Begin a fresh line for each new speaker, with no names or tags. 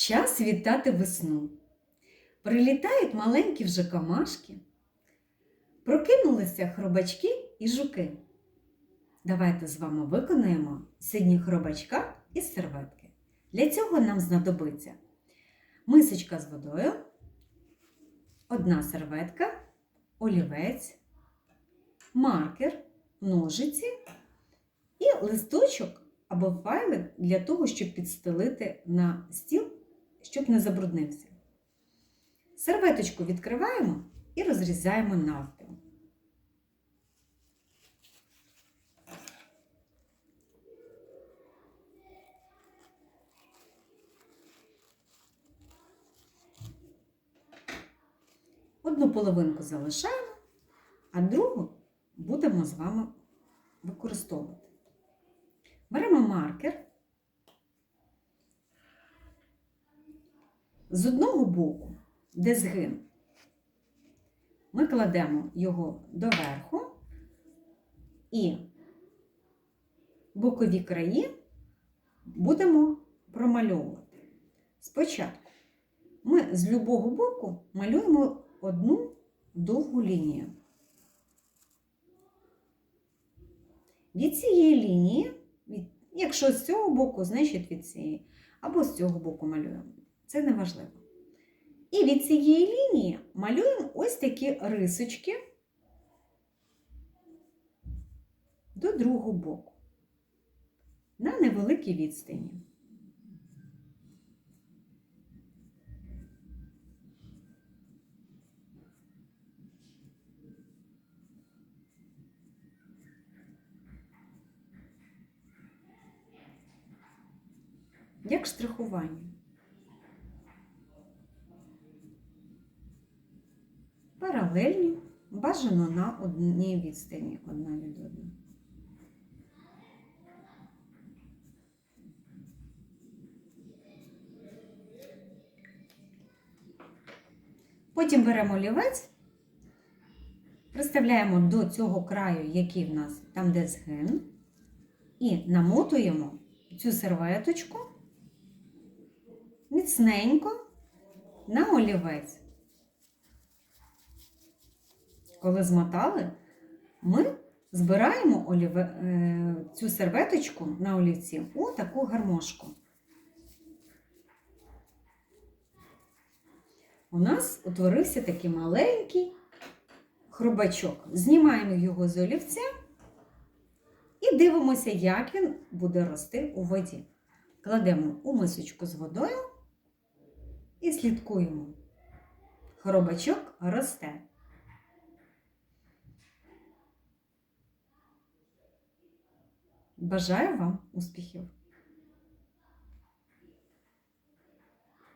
Час вітати весну. Прилітають маленькі вже камашки. Прокинулися хробачки і жуки. Давайте з вами виконаємо сьогодні хробачка із серветки. Для цього нам знадобиться мисочка з водою, одна серветка, олівець, маркер, ножиці і листочок або файлик для того, щоб підстелити на стіл, щоб не забруднився. Серветочку відкриваємо і розрізаємо навпіл. Одну половинку залишаємо, а другу будемо з вами використовувати. Беремо маркер. З одного боку, де згин, ми кладемо його доверху і бокові краї будемо промальовувати. Спочатку ми з любого боку малюємо одну довгу лінію. Від цієї лінії, якщо з цього боку, значить від цієї, або з цього боку малюємо. Це не важливо. І від цієї лінії малюємо ось такі рисочки до другого боку на невеликій відстані. Як штрихування. Паралельні, бажано на одній відстані одна від одної. Потім беремо олівець, приставляємо до цього краю, який в нас там, де згин, і намотуємо цю серветочку міцненько на олівець. Коли змотали, ми збираємо оліве... е, цю серветочку на олівці у таку гармошку. У нас утворився такий маленький хробачок. Знімаємо його з олівця і дивимося, як він буде рости у воді. Кладемо у мисочку з водою і слідкуємо. Хробачок росте. Бажаю вам успіхів!